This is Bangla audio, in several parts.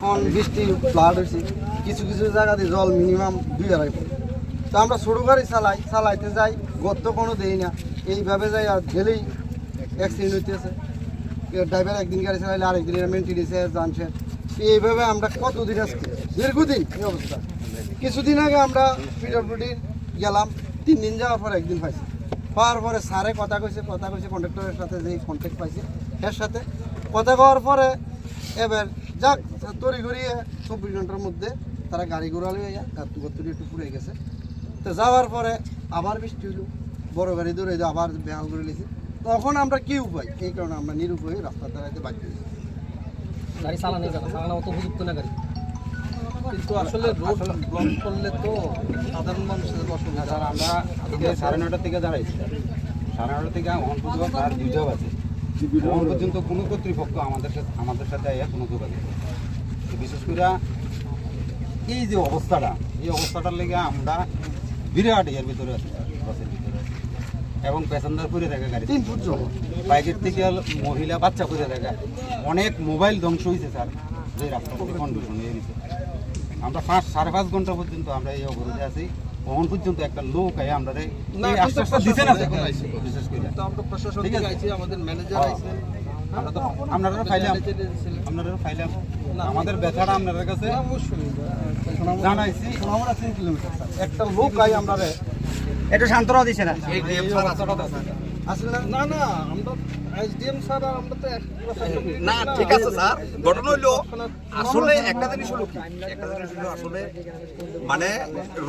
এখন বৃষ্টি ফ্লাড হয়েছে কিছু কিছু জায়গাতে জল মিনিমাম দুই আড়াই ফুট তো আমরা ছোটো গাড়ি চালাই চালাইতে যাই গর্ত কোনো দেই না। এইভাবে যাই আর গেলেই অ্যাক্সিডেন্ট হইতেছে। ড্রাইভার একদিন গাড়ি চালাইলে আরেকদিন মেনটেনেন্সে জানছে। এইভাবে আমরা কতদিন আজকে? দীর্ঘদিন এই অবস্থা। কিছুদিন আগে আমরা পিডব্লিউডি গেলাম তিন দিন যাওয়ার পর একদিন পাইছি পাওয়ার পরে স্যারে কথা কইছে কথা কইছে কন্ট্রাক্টরের সাথে যেই কন্ট্যাক্ট পাইছে, এর সাথে। কথা কওয়ার পরে এবার যাক, তড়ি ঘুরিয়ে চব্বিশ ঘণ্টার মধ্যে তারা গাড়ি লিয়ে গাত্তু গত্তুরি একটু পুড়ে গেছে। তো যাওয়ার পরে আবার বৃষ্টি হইল, বড় গাড়ি দৌড়ে আবার বেহাল করে নিয়েছি তখন আমরা কি উপায়? এই কারণে আমরা নিরুপায় রাস্তা দাঁড়াইতে বাধ্য গাড়ি চালানো চালানো অত উপযুক্ত না গাড়ি? কিন্তু আসলে রোড ব্লক করলে তো সাধারণ মানুষের অসুবিধা। স্যার আমরা আজকে সাড়ে নটার থেকে দাঁড়াইছি। সাড়ে নটার থেকে অন পর্যন্ত তার দুইটাও আছে। অন পর্যন্ত কোনো কর্তৃপক্ষ আমাদের সাথে আমাদের সাথে আইয়া কোনো যোগাযোগ তো বিশেষ করে এই যে অবস্থাটা এই অবস্থাটার লেগে আমরা বিরাট এর ভিতরে আছি বাসের ভিতরে এবং প্যাসেঞ্জার করে থাকে গাড়ি তিন ফুট বাইকের থেকে মহিলা বাচ্চা করে দেখা অনেক মোবাইল ধ্বংস হয়েছে স্যার যে রাস্তার কন্ডিশন হয়ে গেছে। আমরা পাঁচ সাড়ে পাঁচ ঘণ্টা পর্যন্ত আমরা এই অবরোধে আছি। তখন পর্যন্ত একটা লোক আয় আমরা আশ্বাসটা না বিশেষ করে। ঠিক আছে। আমাদের ম্যানেজার হ্যাঁ। আইছেন। আমরা তো আপনারা ফাইলাম আপনারা ফাইলাম আমাদের ব্যথাটা আপনাদের কাছে জানাইছি। আমরা তিন কিলোমিটার। একটা লোক আই আমরা এটা সান্ত্বনা দিছে না। না না না আমরা এসডিএম স্যার আমরা তো না ঠিক আছে স্যার। ঘটনা হইল আসলে একটা জিনিস হলো কি? একটা জিনিস হলো আসলে মানে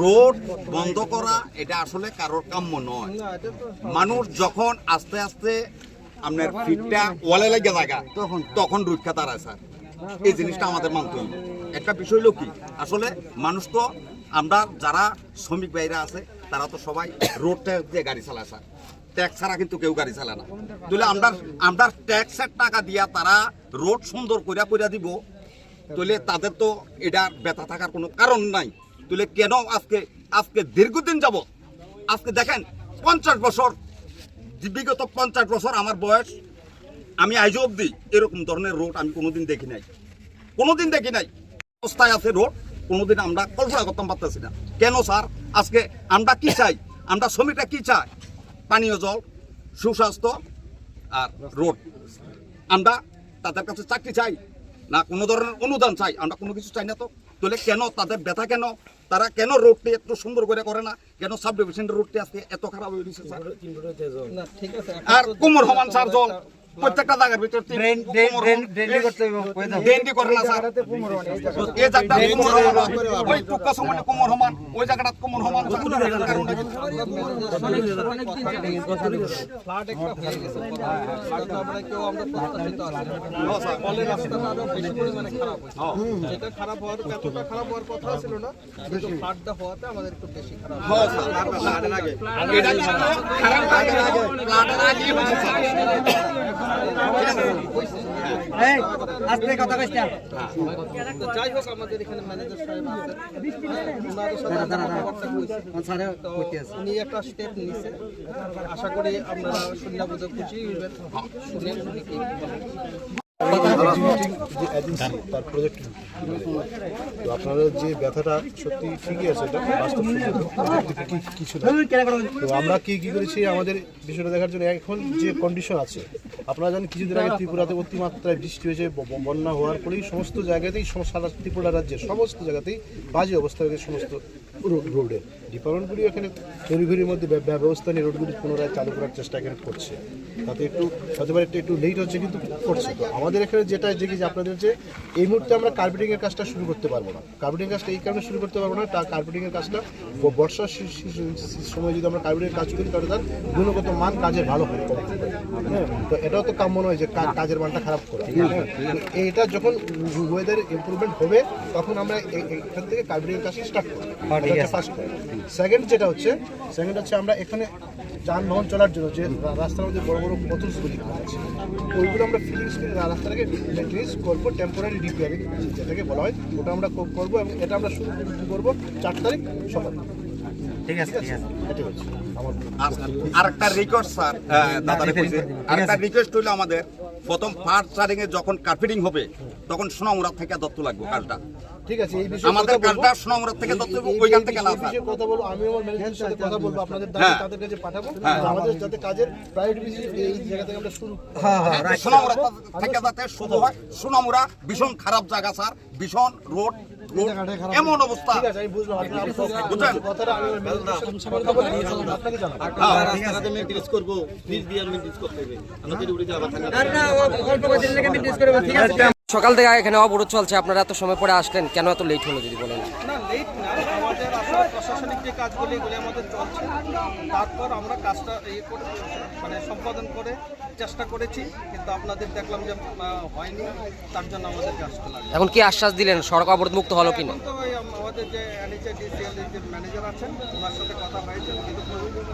রোড বন্ধ করা এটা আসলে কারোর কাম্য নয়। মানুষ যখন আস্তে আস্তে আপনার ফিটটা ওয়ালে লাগে জায়গা তখন তখন রক্ষা দাঁড়ায় স্যার। এই জিনিসটা আমাদের মানতে হইবে একটা বিষয় হলো কি? আসলে মানুষ তো আমরা যারা শ্রমিক ভাইরা আছে তারা তো সবাই রোডটা দিয়ে গাড়ি চালায় স্যার। ট্যাক্স ছাড়া কিন্তু কেউ গাড়ি চালায় না। তাহলে আমরা আমরা ট্যাক্সের টাকা দিয়া তারা রোড সুন্দর কইরা কইরা দিব। তাহলে তাদের তো এটা ব্যথা থাকার কোনো কারণ নাই। তাহলে কেন আজকে আজকে দীর্ঘদিন যাব আজকে দেখেন পঞ্চাশ বছর, বিগত পঞ্চাশ বছর আমার বয়স, আমি আজও অব্দি এরকম ধরনের রোড আমি কোনোদিন দেখি নাই। কোনোদিন দেখি নাই। অবস্থায় আছে রোড, কোনোদিন আমরা কল্পনা করতে পারতেছি না। কেন স্যার? আজকে আমরা কি চাই? আমরা শ্রমিকরা কি চাই পানীয় জল সুস্বাস্থ্য আর রোড। আমরা তাদের কাছে চাকরি চাই না কোনো ধরনের অনুদান চাই আমরা কোনো কিছু চাই না তো। তাহলে কেন তাদের ব্যথা কেন? তারা কেন রোডটি একটু সুন্দর করে করে না? কেন সাব ডিভিশনের রোডটি আজকে এত খারাপ হয়ে গেছে আর কুমোর সমান স্যার জল। প্রত্যেকটা জায়গার ভিতর ড্রেনটি করে না স্যার। এই জায়গাটা কুমোর সমান ওই টুকা সমানে কুমোর সমান ওই জায়গাটা কুমোর সমান ফ্লাড একটা হয়ে খারাপ হয়েছে। যেটা খারাপ হওয়ার খারাপ হওয়ার কথা ছিল না ফ্লাডটা হওয়াতে আমাদের একটু বেশি খারাপ যাই হোক আমাদের এখানে ম্যানেজার সাহেব আমরা উনি একটা স্টেপ নিছে। আশা করি আপনারা শুনলে বোধ খুশি হইবেন। শুনে উনি কি যে তার প্রজেক্ট তো আপনারা যে ব্যথাটা সত্যি ঠিকই আছে এটা বাস্তব কিছু তো আমরা কি কি করেছি? আমাদের বিষয়টা দেখার জন্য এখন যে কন্ডিশন আছে আপনারা জানেন কিছুদিন আগে ত্রিপুরাতে অতিমাত্রায় বৃষ্টি হয়েছে বন্যা হওয়ার পরেই সমস্ত জায়গাতেই সারা ত্রিপুরা রাজ্যের সমস্ত জায়গাতেই বাজে অবস্থা হয়েছে সমস্ত রোডে। ডিপার্টমেন্টগুলি এখানে তড়িঘড়ির মধ্যে ব্য- ব্য- ব্যবস্থা নিয়ে রোডগুলি পুনরায় চালু করার চেষ্টা এখানে করছে। তাতে একটু হতে পারে একটু লেট হচ্ছে কিন্তু করছে তো। আমাদের এখানে যেটা দেখেছি আপনাদের যে এই মুহূর্তে আমরা কার্পেটিংয়ের কাজটা শুরু করতে পারব না। কার্পেটিং কাজটা এই কারণে শুরু করতে পারব না তার কার্পেটিং এর কাজটা বর্ষার সময় যদি আমরা কার্পেটিং কাজ করি, তাহলে তার গুণগত মান কাজের ভালো হবে হ্যাঁ তো এটাও তো কাম্য নয় যে কাজের মানটা খারাপ করে। হ্যাঁ, এটা যখন ওয়েদার ইমপ্রুভমেন্ট হবে তখন আমরা এখান থেকে কার্পেটিং কাজটা স্টার্ট করব। ফার্স্ট সেকেন্ড যেটা হচ্ছে সেকেন্ড হচ্ছে আমরা এখানে যানবাহন চলার জন্য যে রাস্তার মধ্যে বড় বড় বোতলসগুলি আছে ওইগুলো আমরা ফিলিংস করে রাস্তাটাকে মেনটেন্স করব টেম্পোরারি রিপেয়ারিং যেটাকে বলা হয় ওটা আমরা করব এবং এটা আমরা শুরু করব চার তারিখ সকাল। ঠিক আছে এটাই হচ্ছে আমার রিকোয়েস্ট স্যার দাদারে কইছে আরেকটা রিকোয়েস্ট হইল আমাদের প্রথম ফার্স্ট স্টার্টিং এ যখন কার্পেটিং হবে তখন সোনামুড়া থেকে দত্ত লাগবে কালটা ঠিক আছে এই বিষয়ে আমাদের কথা বলব। থেকে দত্ত ওইখান থেকে না এই কথা বলব আমি আমার ম্যানেজারের সাথে কথা বলব আপনাদের দাবি হ্যাঁ। তাদের কাছে পাঠাবো। আমাদের যাতে কাজের প্রায়োরিটি বেশি এই জায়গা থেকে আমরা শুরু সোনামুড়া থেকে যাতে শুরু হয় সোনামুড়া ভীষণ খারাপ জায়গা স্যার। ভীষণ রোড রোড এমন অবস্থা। বুঝলেন? সকাল থেকে এখানে অবরোধ চলছে আপনারা এত সময় পরে আসলেন কেন এত লেট হলো যদি বলেন না লেট না আমাদের আসলে প্রশাসনিক যে কাজগুলি এগুলি আমাদের চলছে তারপর আমরা কাজটা ইয়ে করে মানে সম্পাদন করে চেষ্টা করেছি কিন্তু আপনাদের দেখলাম যে হয়নি তার জন্য আমাদের কাজটা লাগে এখন কি আশ্বাস দিলেন? সড়ক অবরোধ মুক্ত হলো কিনা? আমাদের যে এনএচআই ডিসিএল যে ম্যানেজার আছেন ওনার সাথে কথা হয়েছে কিন্তু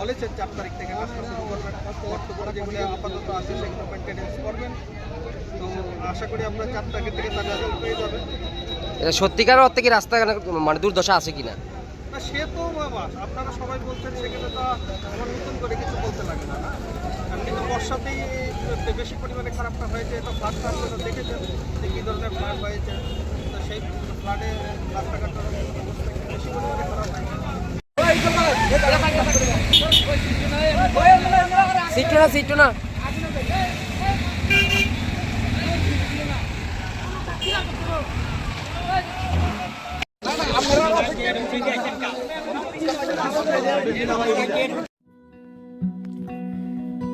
বলেছেন চার তারিখ থেকে কাজটা শুরু করবেন। যেগুলো আপাতত আছে সেগুলো মেনটেনেন্স করবেন। তো আশা করি আমরা চার তারিখ থেকে তার রেজাল্ট পেয়ে যাবেন এটা সত্যিকার অর্থে কি রাস্তা মানে দুর্দশা আছে কিনা? না, সে তো বাবা আপনারা সবাই বলছেন সেখানে তো আমার নতুন করে কিছু বলতে লাগে না না? এমনি তো বর্ষাতেই বেশি পরিমাণে খারাপটা হয়েছে, এটা ফ্লাড আপনারা দেখেছেন যে কী ধরনের ফ্লাড হয়েছে। তো সেই ফ্লাডে একটু বেশি পরিমাণে খারাপ হয়েছে? সিটটো না সিটটো না।